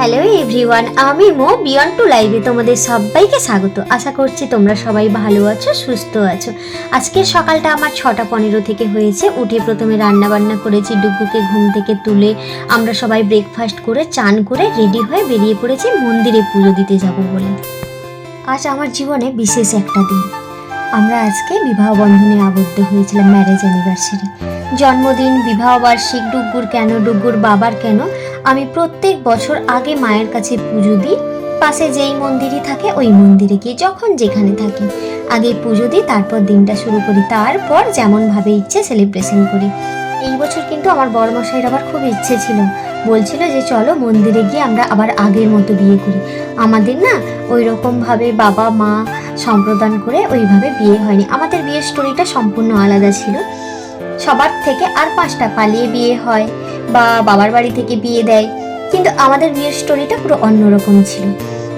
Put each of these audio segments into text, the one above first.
Hello everyone আমি মো beyond two লাইভে তোমাদের সবাইকে স্বাগত। আশা করছি তোমরা সবাই ভালো আছো, সুস্থ আছো। আজকের সকালটা আমার ছটা পনেরো থেকে হয়েছে। উঠে প্রথমে রান্না বান্না করেছি ডুগুকে ঘুম থেকে তুলে আমরা সবাই ব্রেকফাস্ট করে চান করে রেডি হয়ে বেরিয়ে পড়েছি, মন্দিরে পুজো দিতে যাব বলে। আজ আমার জীবনে বিশেষ একটা দিন। আমরা আজকে বিবাহ বন্ধনে আবদ্ধ হয়েছিলাম ম্যারেজ অ্যানিভার্সারি। জন্মদিন, বিবাহ বার্ষিক ডুগ্গুর কেন ডুগ্গুর বাবার কেন আমি প্রত্যেক বছর আগে মায়ের কাছে পুজো দিই। পাশে যেই মন্দিরই থাকে, ওই মন্দিরে গিয়ে যখন যেখানে থাকি। আগে পুজো দিই, তারপর দিনটা শুরু করি। তারপর যেমনভাবে ইচ্ছে সেলিব্রেশন করি। এই বছর কিন্তু আমার বড়মশাইয়ের আবার খুব ইচ্ছে ছিল। বলছিল যে, চলো মন্দিরে গিয়ে আমরা আবার আগের মতো বিয়ে করি। আমাদের না ওই রকমভাবে বাবা, মা সম্প্রদান করে ওইভাবে বিয়ে হয়নি। আমাদের বিয়ের স্টোরিটা সম্পূর্ণ আলাদা ছিল। সবার থেকে আর পাঁচটা পালিয়ে বিয়ে হয়। বা বাবার বাড়ি থেকে বিয়ে দেয়, কিন্তু আমাদের বিয়ের স্টোরিটা পুরো অন্যরকম ছিল।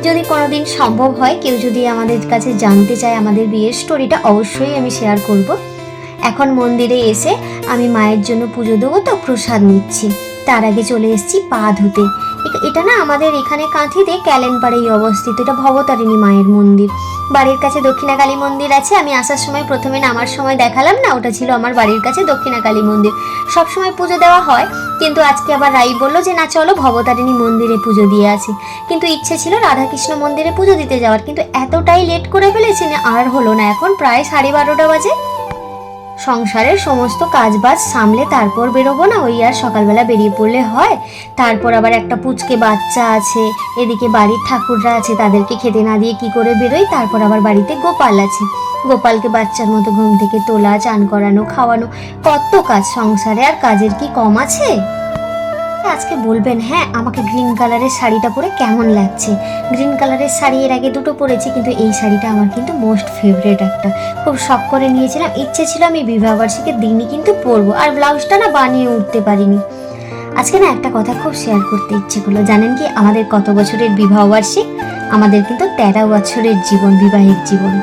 যদি কোনোদিন সম্ভব হয়, কেউ যদি আমাদের কাছে জানতে চায় আমাদের বিয়ের স্টোরিটা অবশ্যই আমি শেয়ার করব। এখন মন্দিরে এসে আমি মায়ের জন্য পুজো দেবো তো প্রসাদ নিচ্ছি। তার আগে চলে এসেছি পা ধুতে। এটা না আমাদের এখানে কাঁথিতে ক্যালেনপাড়েই অবস্থিত। এটা ভবতারিণী মায়ের মন্দির। বাড়ির কাছে দক্ষিণাকালী মন্দির আছে। আমি আসার সময় প্রথমে নামার সময় দেখালাম না, ওটা ছিল আমার বাড়ির কাছে দক্ষিণাকালী মন্দির। সব সময় পুজো দেওয়া হয়, কিন্তু আজকে আবার রাই বলল যে, না, চলো ভবতারিণী মন্দিরে পুজো দিয়ে আসি। কিন্তু ইচ্ছে ছিল রাধাকৃষ্ণ মন্দিরে পুজো দিতে যাওয়ার, কিন্তু এতটাই লেট করে ফেলেছি না আর হলো না। এখন প্রায় সাড়ে বারোটা বাজে। সংসারের সমস্ত কাজবাজ সামলে তারপর বেরোবো না? ওই আর সকালবেলা বেরিয়ে পড়লে হয়? তারপর আবার একটা পুচকে বাচ্চা আছে, এদিকে বাড়ির ঠাকুররা আছে, তাদেরকে খেতে না দিয়ে কি করে বেরোই? তারপর আবার বাড়িতে গোপাল আছে। গোপালকে বাচ্চার মতো ঘুম থেকে তোলা, চান করানো, খাওয়ানো, কত কাজ সংসারে? আর কাজের কি কম আছে? আজকে বলবেন হ্যাঁ আমাকে গ্রিন কালারের শাড়িটা পরে কেমন লাগছে? গ্রিন কালারের শাড়ি এর আগে দুটো পরেছি, কিন্তু এই শাড়িটা আমার কিন্তু মোস্ট ফেভারেট একটা। খুব শখ করে নিয়েছিলাম। ইচ্ছে ছিল আমি বিবাহবার্ষিকের দিনই কিন্তু পরবো, আর ব্লাউজটা না বানিয়ে উঠতে পারিনি। আজকে না একটা কথা খুব শেয়ার করতে ইচ্ছে করল। জানেন কি, আমাদের কত বছরের বিবাহবার্ষিক আমাদের কিন্তু তেরো বছরের জীবন, বিবাহিক জীবন।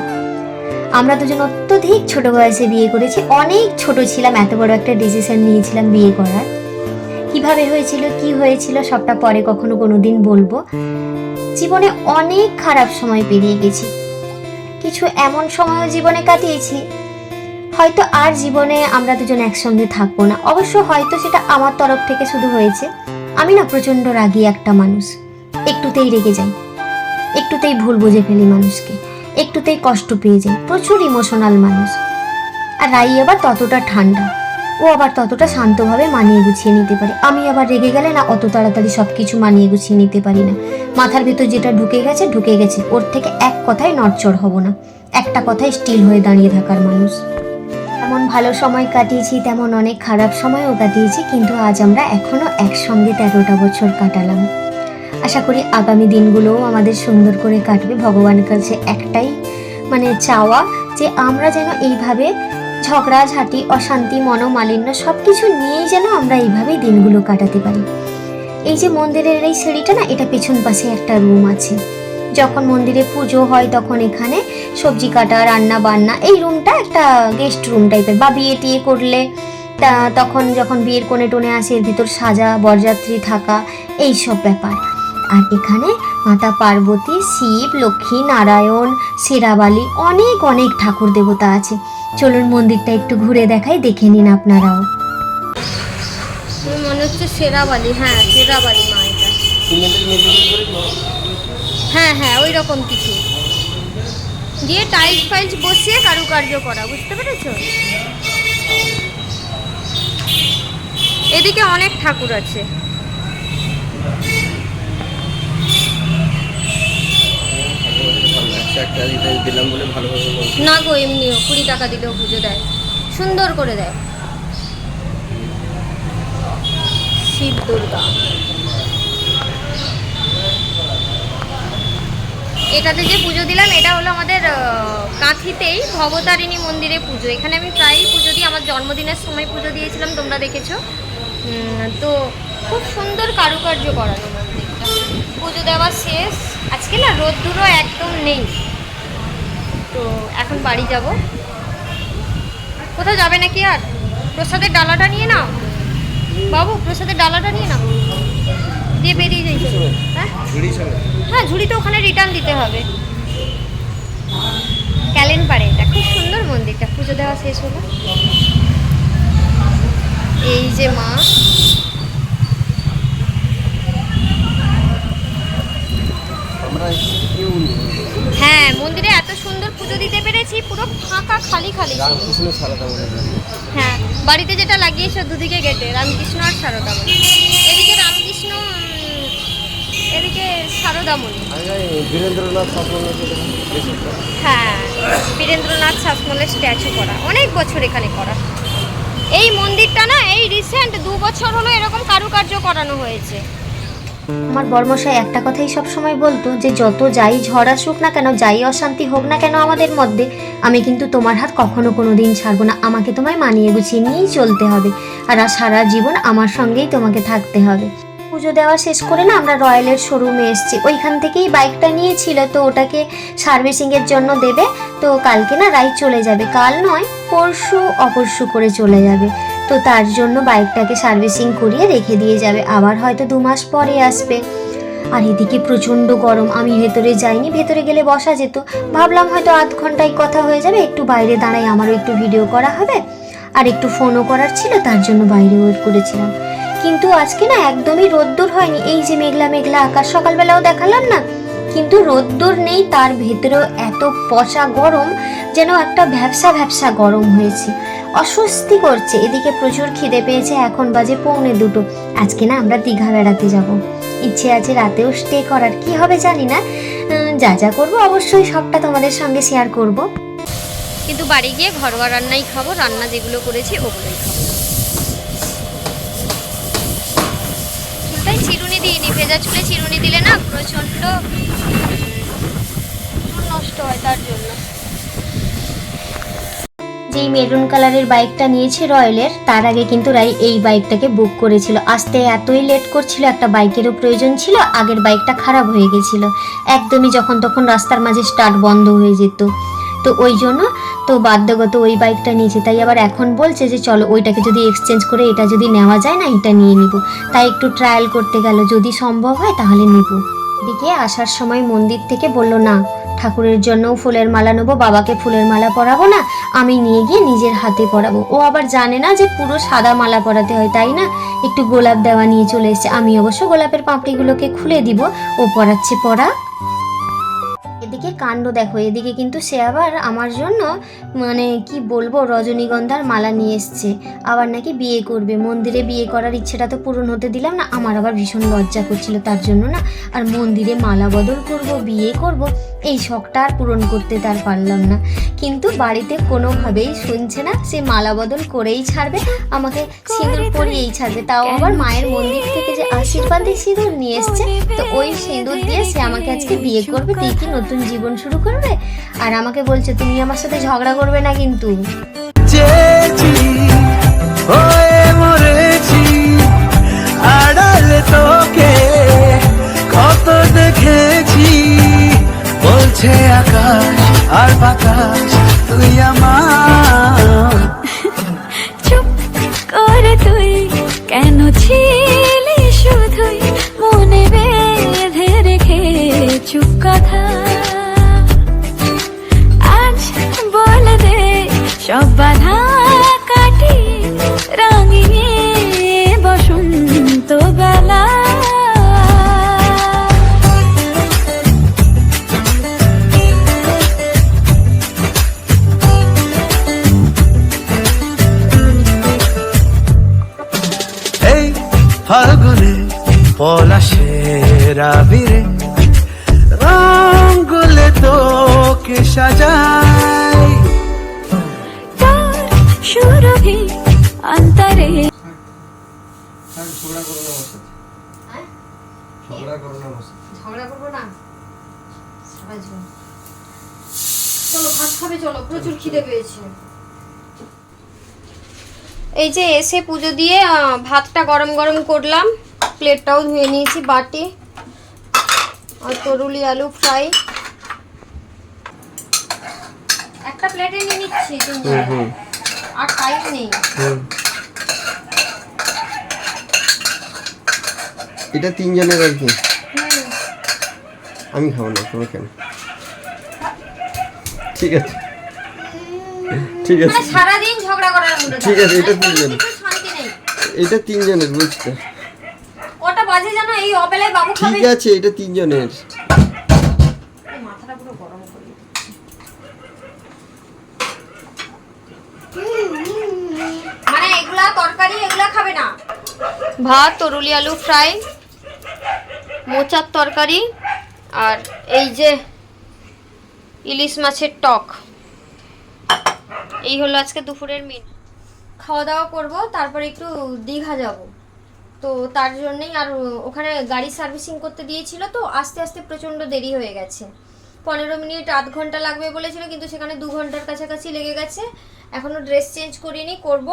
আমরা দুজন অত্যধিক ছোট বয়সে বিয়ে করেছি। অনেক ছোট ছিলাম, এত বড় একটা ডিসিশন নিয়েছিলাম বিয়ে করার। কীভাবে হয়েছিল, কি হয়েছিল, সবটা পরে কখনো কোনো দিন বলব। জীবনে অনেক খারাপ সময় পেরিয়ে গেছি। কিছু এমন সময়ও জীবনে কাটিয়েছি। হয়তো আর জীবনে আমরা দুজন একসঙ্গে থাকব না। অবশ্য হয়তো সেটা আমার তরফ থেকে শুধু হয়েছে। আমি না প্রচণ্ড রাগী একটা মানুষ। একটুতেই রেগে যাই। একটুতেই ভুল বুঝে ফেলি মানুষকে। একটুতেই কষ্ট পেয়ে যাই। প্রচুর ইমোশনাল মানুষ। আর রাই আবার ততটা ঠান্ডা। ও আবার ততটা শান্তভাবে মানিয়ে গুছিয়ে নিতে পারে। আমি আবার রেগে গেলে না অত তাড়াতাড়ি সব কিছু মানিয়ে গুছিয়ে নিতে পারি না। মাথার ভিতর যেটা ঢুকে গেছে ঢুকে গেছে। ওর থেকে এক কথায় নড়চড় হব না। একটা কথায় স্টিল হয়ে দাঁড়িয়ে থাকার মানুষ। তেমন ভালো সময় কাটিয়েছি, তেমন অনেক খারাপ সময়ও কাটিয়েছি, কিন্তু আজ আমরা এখনও একসঙ্গে তেরোটা বছর কাটালাম। আশা করি আগামী দিনগুলোও আমাদের সুন্দর করে কাটবে। ভগবানের কাছে একটাই মানে চাওয়া যে আমরা যেন এইভাবে ঝগড়াঝাঁটি, অশান্তি, মনোমালিন্য সব কিছু নিয়েই যেন আমরা এইভাবেই দিনগুলো কাটাতে পারি। এই যে মন্দিরের এই সিঁড়িটা না, এটা পেছন পাশে একটা রুম আছে। যখন মন্দিরে পুজো হয় তখন এখানে সবজি কাটা, রান্না বান্না, এই রুমটা একটা গেস্ট রুম টাইপের বা বিয়ে টিয়ে করলে, তা তখন যখন বিয়ের কোণে টোনে আসে, এর ভিতর সাজা, বরযাত্রী থাকা, এই সব ব্যাপার। আর এখানে মাতা পার্বতী, শিব, লক্ষ্মী, নারায়ণ, সেরাবালি, অনেক অনেক ঠাকুর দেবতা আছে। চলুন মন্দিরটা একটু ঘুরে দেখাই, দেখে নিন আপনারাও। মনে হচ্ছে সেরাবালি হ্যাঁ সেরাবালি মা এটা। হ্যাঁ হ্যাঁ ওই রকম কিছু। দিয়ে টাইলস ফাইলস বসিয়ে কারুকার্য করা, বুঝতে পেরেছ? এদিকে অনেক ঠাকুর আছে। একটা দিলাম বলে ভালোভাবে না গো, এমনিও কুড়ি টাকা দিলেও পুজো দেয়। সুন্দর করে দেয়। শিব দুর্গা। এটাতে যে পুজো দিলাম, এটা হলো আমাদের কাঁথিতেই ভবতারিণী মন্দিরে পুজো। এখানে আমি প্রায়ই পুজো দিই, আমার জন্মদিনের সময় পুজো দিয়েছিলাম, তোমরা দেখেছ। তো খুব সুন্দর কারুকার্য করানো মন্দিরটা। পুজো দেওয়া শেষ। আজকে না রোদ্দুরও একদম নেই। তো এখন বাড়ি যাব। কোথাও যাবে নাকি আর? প্রসাদের ডালাটা নিয়ে নাও। বাবু প্রসাদের ডালাটা নিয়ে নাও। দিয়ে বেরিয়ে যাই। হ্যাঁ? ঝুড়ি হ্যাঁ ঝুড়ি তো ওখানে রিটার্ন দিতে হবে। ক্যালেন পারে এটা খুব সুন্দর মন্দিরটা। পুজো দেওয়া শেষ হলো। এই যে মা আমরা কেউ নেই। হ্যাঁ মন্দিরে এত সুন্দর পুজো দিতে পেরেছি পুরো ফাঁকা খালি খালি রামকৃষ্ণ সারদা মনে হয়। বাড়িতে যেটা লাগিয়েছো দুদিকে গেটে রামকৃষ্ণ আর সারদামণি এদিকে রামকৃষ্ণ এদিকে সারদামণি বীরেন্দ্রনাথ হ্যাঁ বীরেন্দ্রনাথ শাসমলের স্ট্যাচু করা। অনেক বছর এখানে করা। এই মন্দিরটা না এই রিসেন্ট দু বছর হলো এরকম কারুকার্য করানো হয়েছে। আমার বর্মশাই একটা কথাই সব সময় বলতো যে, যত যাই ঝড় আসুক না কেন, যাই অশান্তি হোক না কেন আমাদের মধ্যে, আমি কিন্তু তোমার হাত কখনো কোনো দিন ছাড়বো না। আমাকে তোমায় মানিয়ে গুছিয়ে নিয়েই চলতে হবে আর সারা জীবন আমার সঙ্গেই তোমাকে থাকতে হবে। পুজো দেওয়া শেষ করে না আমরা রয়্যালের শোরুমে এসেছি। ওইখান থেকেই বাইকটা নিয়েছিল, তো ওটাকে সার্ভিসিংয়ের জন্য দেবে, তো কালকে না রাই চলে যাবে। কাল নয়, পরশু অপরশু করে চলে যাবে। তো তার জন্য বাইকটাকে সার্ভিসিং করিয়ে রেখে দিয়ে যাবে। আবার হয়তো দু মাস পরে আসবে। আর এদিকে প্রচণ্ড গরম। আমি ভেতরে যাইনি, ভেতরে গেলে বসা যেত। ভাবলাম হয়তো আধ ঘন্টায় কথা হয়ে যাবে। একটু বাইরে দাঁড়াই, আমারও একটু ভিডিও করা হবে। আর একটু ফোনও করার ছিল, তার জন্য বাইরে ওয়েট করেছিলাম। কিন্তু আজকে না একদমই রোদ্দুর হয়নি। এই যে মেঘলা মেঘলা আকাশ, সকালবেলাও দেখালাম না। কিন্তু রোদ্দুর নেই, তার ভেতরেও এত পচা গরম, যেন একটা ভ্যাবসা ভ্যাবসা গরম হয়েছে। অস্বস্তি করছে এদিকে প্রচুর খিদে পেয়েছে, এখন বাজে পৌনে দুটো। আজকে না আমরা দীঘা বেড়াতে যাব। ইচ্ছে আছে রাতেও স্টে করার, কি হবে জানি না। যা যা করব অবশ্যই সবটা তোমাদের সঙ্গে শেয়ার করব। কিন্তু বাড়ি গিয়ে ঘরোয়া রান্নাই খাব, রান্না যেগুলো করেছি ওগুলোই খাব। চিরুনি দিইনি, ভেজা চুলে চিরুনি দিলে না প্রচণ্ড নষ্ট হয় তার জন্য। যেই মেরুন কালারের বাইকটা নিয়েছে রয়্যালের, তার আগে কিন্তু রাই এই বাইকটাকে বুক করেছিল। আসতে এতই লেট করছিল, একটা বাইকেরও প্রয়োজন ছিল, আগের বাইকটা খারাপ হয়ে গেছিল। একদমই যখন তখন রাস্তার মাঝে স্টার্ট বন্ধ হয়ে যেত। তো ওই জন্য তো বাধ্যগত ওই বাইকটা নিয়েছে। তাই আবার এখন বলছে যে, চলো ওইটাকে যদি এক্সচেঞ্জ করে এটা যদি নেওয়া যায় না, এটা নিয়ে নিব। তাই একটু ট্রায়াল করতে গেল। যদি সম্ভব হয় তাহলে নিব। দিকে আসার সময় মন্দির থেকে বলল, না ঠাকুরের জন্য ফুলের মালা নেব, বাবাকে ফুলের মালা পরাবো না, আমি নিয়ে গিয়ে নিজের হাতে পরাবো। ও আবার জানে না যে পুরো সাদা মালা পরাতে হয়, তাই না? একটু গোলাপ দেওয়া নিয়ে চলে এসছে। আমি অবশ্য গোলাপের পাপড়িগুলোকে খুলে দিব, ও পরাচ্ছে পরা এদিকে কাণ্ড দেখো। এদিকে কিন্তু সে আবার আমার জন্য মানে কি বলব, রজনীগন্ধার মালা নিয়ে এসছে। আবার নাকি বিয়ে করবে। মন্দিরে বিয়ে করার ইচ্ছেটা তো পূরণ হতে দিলাম না, আমার আবার ভীষণ লজ্জা করছিল তার জন্য না। আর মন্দিরে মালা বদল করব, বিয়ে করব, এই শখটা আর পূরণ করতে তার পারলাম না। কিন্তু বাড়িতে কোনোভাবেই শুনছে না, সে মালা বদল করেই ছাড়বে, আমাকে সিঁদুর পরিয়েই ছাড়বে। তাও আবার মায়ের মন্দির থেকে যে আশীর্বাদী সিঁদুর নিয়ে এসছে, তো ওই সিঁদুর দিয়ে সে আমাকে আজকে বিয়ে করবে দেখি নতুন জীবন শুরু করবে? আর আমাকে বলছে, তুমি আমার সাথে ঝগড়া করবে না কিন্তু। কত দেখেছি। বলছে আকাশ আর বাতাস, তুই আমার সুরভি অন্তরে। ঝগড়া করো না ঝগড়া করো না ঝগড়া করব না? সারা জীবন। চলো ভাত খাবে চলো প্রচুর খিদে পেয়েছে। এই যে এসে পুজো দিয়ে ভাতটা গরম গরম করলাম প্লেটটাও ধুয়ে নিয়েছি বাটি আর তরুলি আলু ফ্রাই। একটা প্লেটে নিয়ে নিচ্ছি। আর টাইম নেই। এটা তিনজনের আর কি? আমি খাব না তোমার কেন? ঠিক আছে। ঠিক আছে। মানে সারাদিন ঝগড়া করার ঠিক আছে, এটা মানে তিনজন। এটা তিনজনের বুঝতে। কটা বাজে জানো? এই অবেলায় বাবু খাবে। ঠিক আছে এটা তিনজনের মাথাটা পুরো গরম করে মানে এগুলা তরকারি এগুলা খাবে না ভাত, তরুলি আলু ফ্রাই, মোচার তরকারি, আর এই যে ইলিশ মাছের টক। এই হলো আজকে দুপুরের মিন। খাওয়া দাওয়া করব, তারপরে একটু দীঘা যাব। তো তার জন্যেই আর ওখানে গাড়ি সার্ভিসিং করতে দিয়েছিল তো, আস্তে আস্তে প্রচণ্ড দেরি হয়ে গেছে। পনেরো মিনিট, আধ ঘণ্টা লাগবে বলেছিল, কিন্তু সেখানে দু ঘণ্টার কাছাকাছি লেগে গেছে। এখনও ড্রেস চেঞ্জ করিনি, করব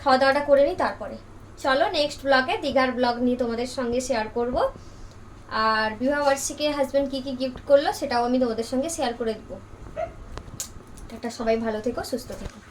খাওয়া দাওয়াটা করে নিই তারপরে। চলো নেক্সট ব্লগে দীঘার ব্লগ নিয়ে তোমাদের সঙ্গে শেয়ার করব। আর বিবাহ বার্ষিকে হাজব্যান্ড কী কী গিফট করল সেটাও আমি তোমাদের সঙ্গে শেয়ার করে দেবো। একটা সবাই ভালো থেকো, সুস্থ থেকো।